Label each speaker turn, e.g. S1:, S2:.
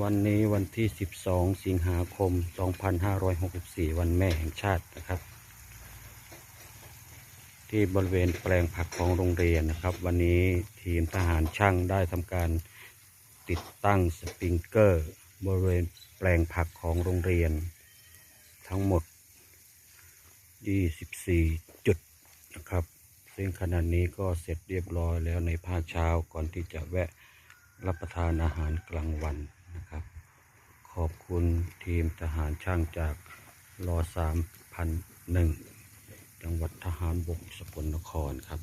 S1: วันนี้วันที่ 12 สิงหาคม 2564 วันแม่แห่งชาตินะครับ ที่บริเวณแปลงผักของโรงเรียนนะครับ วันนี้ทีมทหารช่างได้ทำการติดตั้งสปริงเกอร์ บริเวณแปลงผักของโรงเรียน ทั้งหมด 24 จุดนะครับ ซึ่งขณะนี้ก็เสร็จเรียบร้อยแล้วในภาคเช้าก่อนที่จะแวะรับประทานอาหารกลางวัน ขอบคุณทีมทหารช่างจากรอสามพันหนึ่งจังหวัดทหารบกสกลนครครับ